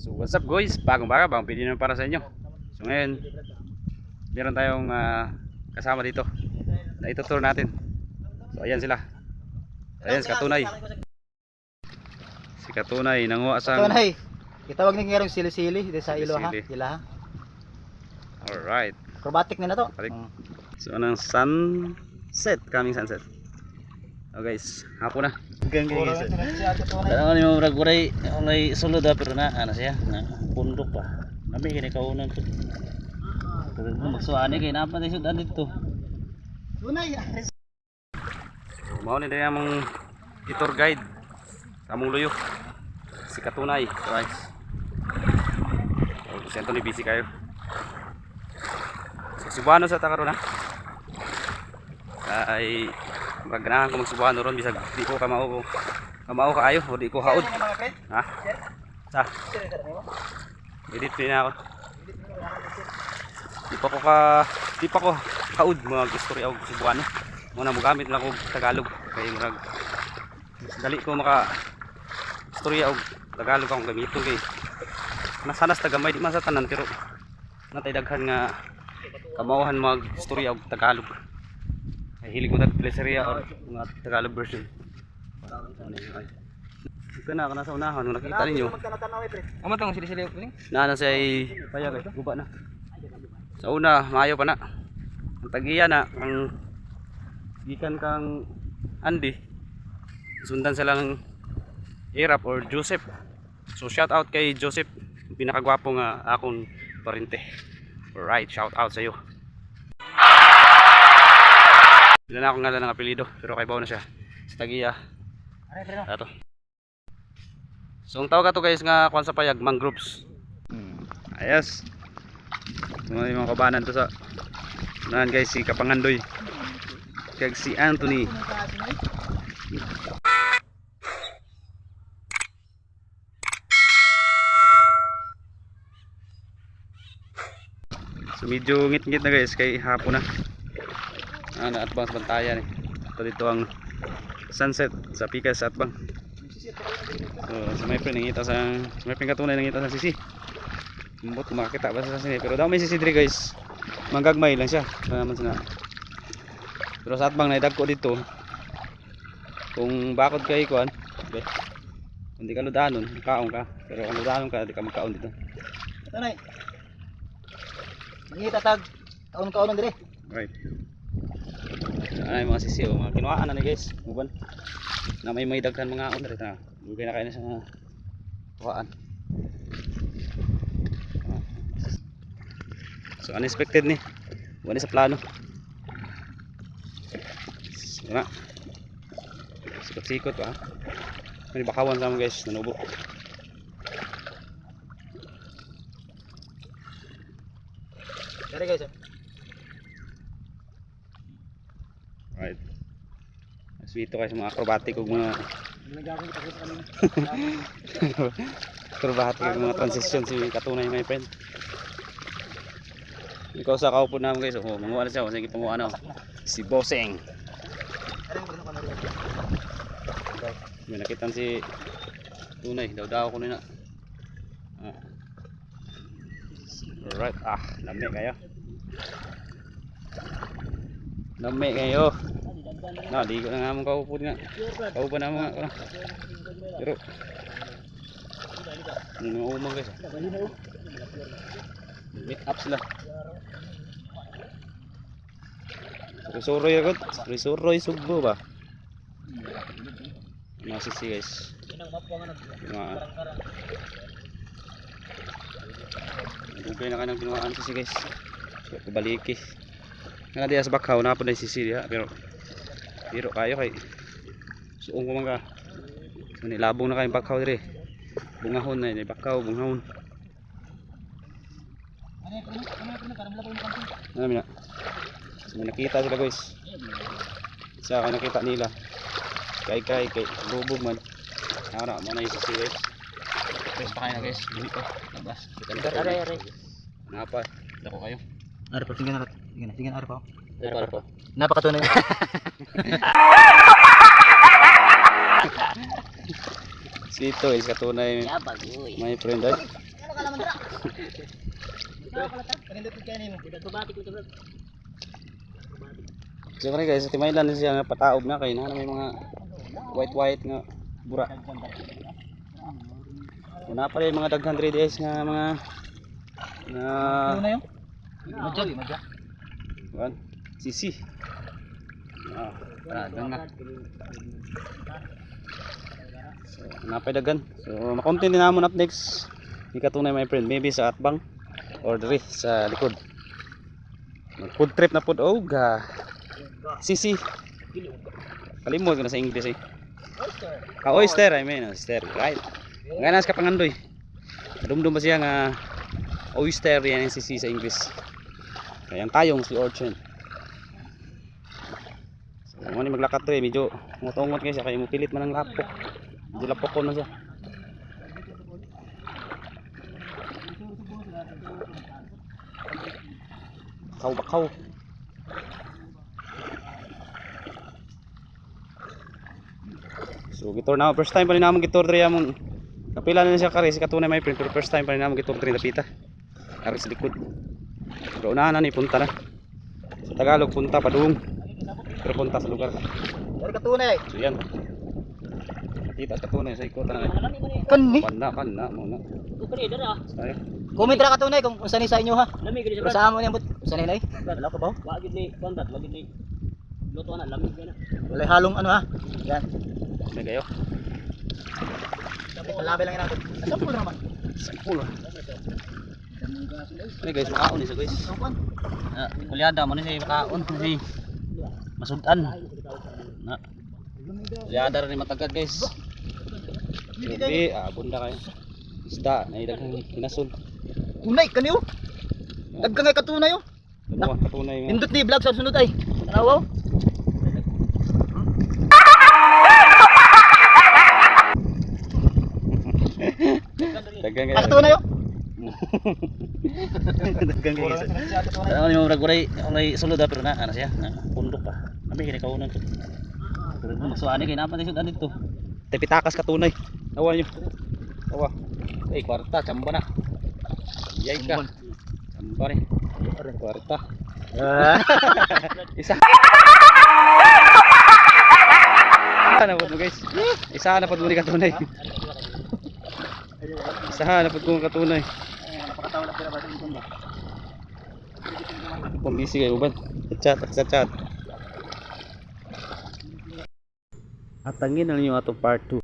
So what's up guys? Bagong baga, bagong video naman para sa inyo. So ngayon, meron tayong ah, kasama dito na ituturo natin. So ayan sila. Ayan si Katunay. Si Katunay, nanguha sa... Tunay. Itawag ni ngarong sili-sili sa ilo ha. Ila ha. Alright. Acrobatic na na to. Balik. Mm. So anong sunset? Coming sunset. Oh guys, hapon na. Na na tunay. Kadang ni mo murag uray ulay sulod ah, pero na ano siya na pundok pa. Kami kini kaunan ko. Pero magsuani kay napa tayo sudan dito. Tunay. Mao ni daya mong tour guide sa among luyo. Si Katunay, guys. So, sento ni busy kayo. So, Cebuano sa takaron ha. Ay maganahan ko mag Cebuano ron bisag di ko kamao kamao kaayo o di ko haod. Ha? Sa, edit din ako. Di pa ko ka di pa ko haud mga istorya og Cebuano. Mo gamit lang og Tagalog kay murag dali ko maka istorya og Tagalog akong gamiton kay nasanas tagamay di man sa tanan pero natay daghan nga kamauhan mag istorya og Tagalog. Hilig mo tag pleseria or mga Tagalog version. Ito na, kana sa unahan, nung nakita ninyo. Magtanong-tanong eh, pre. Amo tong sili-sili opening. Na na siya ay payag ay guba na. Sa una, maayo pa na. Ang tagiya na ang gikan kang Andy. Sundan sila ng Irap or Joseph. So shout out kay Joseph, yung pinakagwapo nga akong parente. Alright, shout out sa iyo. Wala na akong ngalan ng apelido, pero kay na siya. Sa tagiya. Ato. So ang tawag ato guys nga kuan sa payag mangroves. Ayos. Mga mga kabanan to sa Nan guys si Kapangandoy. Kag si Anthony. So medyo ngit-ngit na guys kay hapon na. Ah, na-advance bantayan eh. Ito dito ang sunset sa Pikas at Bang. So, sa may friend nangita sa sa may friend katunay nangita sa sisi. Mbot makakita ba sa sini pero daw may sisi diri guys. Manggagmay lang siya. Naman sana. Pero sa atbang naidag ko dito. Kung bakod kay kuan, okay. Hindi ka ludanon, kaon ka. Pero kung ludanon ka, di ka magkaon dito. Tunay. Hindi tatag. Kaon-kaon dire. Right. Yung mga sisi o mga kinuhaan na ni guys. Muban. Na may may daghan mga on dito na. Mugay na kayo na sa mga tuhaan. Ah. So unexpected ni. Wala sa plano. Wala. Sikot-sikot ha. May bakawan sa mga guys. Nanubo. Dire guys. Oh. Right. Sweet kayo sa mga acrobatic ug mga acrobatic ug mga transition si Katunay my friend. Ikaw sa kaupo namin guys, oh, manguha na siya, kasi panguha na. oh. Si Bossing. May nakitan si Tunay, daw-daw ko na. Ah. Alright, ah, lami kayo. Lami kayo. Na, di ko na nga mong kaupo nga. Kaupo na mo nga. ano. Pero, ano umang guys. ah. Meet up sila. Risuroy agad. Risuroy sugbo ba? Mga sisi guys. Mga Dugay na ka ng binuhaan sisi guys. So, Kabaliki. Nga diya sa bakaw na po na yung sisi diya. Pero Biro kayo kay Suong ko. So, nilabong na kayong bakaw dire. Bungahon na yun. Bakaw, bungahon. Aray? Aray. Ano? So, may nakita sila guys. Isa ka nakita nila. Kay kay kay lubog man. Ara mo na yung sisi guys. Pa kayo na guys. Pa. Labas. Na Aray, aray. Napa. Dako kayo. Ari, pre, tingnan natin. Tingnan, tingnan, ari pa. oh. Ano para po? Napakatunay. Si ito is katunay Yabag, uy. my friend ay. Ano. Siyempre guys, sa Timaylan siya nga pataob na kay na may mga white white nga bura. Una pa rin mga daghan diri guys nga mga na Ano na yun? Madya, madya. Kuan, sisi. Ah, para na. So, napay dagan. So, makontin din namon up next. Ni katunay my friend, maybe sa Atbang or diri sa likod. Food trip na pud oh ga. Sisi. Kalimot ko na sa English eh. Ka oyster, I mean, oyster, right? Ganas ka pangandoy. Dumdum ba siya nga oyster yan yung sisi sa English. Kaya ang tayong si Orchard. So, mo ni maglakat to eh, medyo mutungot kayo siya kaya mo pilit man ang lapok. Medyo lapok ko na siya. Bakaw, bakaw. So, gitor na first time pa rin naman gitor among kapila na siya kare si katunay may friend pero first time pa rin naman gitor diri napita. Kare sa likod. Pero unahan na ni punta na. Sa Tagalog punta padung. Pero punta sa lugar. Dari katunay. So yan. Kita sa tunay sa ikot na. Kani. Panda panda mo na. Kupre, dara. Sayo. Comment ra katunay kung unsa ni sa inyo ha. Lamig Pero sa amo niya but unsa ni nay? Wala ka ba? Wa gid ni kontat, wa gid ni luto na lamig na. Wala halong ano ha. Yan. May kayo. Kalabi lang natin. Sampul naman. Pulo. Ini guys, makaon isa guys. Ah, kulyada mo ni sa kaon ni masudan. Na. Kulyada rin matagad guys. Grabe, ah, bunda kayo. Isda, naidaghang hinasod. Tunay kaniyo. Dagka nga katunay oh. Dalawa, katunay nga. Indot ni vlog sa sunod ay. Tanawaw. Dagang Ah, kayo. katunay oh. Dagang kayo. isa. Ano ni murag uray uray sulod pero na ano siya, na pundok pa. Kami kini kaunon to. Mo magsuani kay napan sud dito. Tepitakas katunay. Awa nyo. Awa. Eh, kwarta, chamba na. Yay ka. Chamba rin. Kwarta. Isa. Isa na po guys. Isa na po mo ni katunay. Isa na po katunay. Busy kayo ba? Chat, sa chat. At tangin na ninyo atong part 2.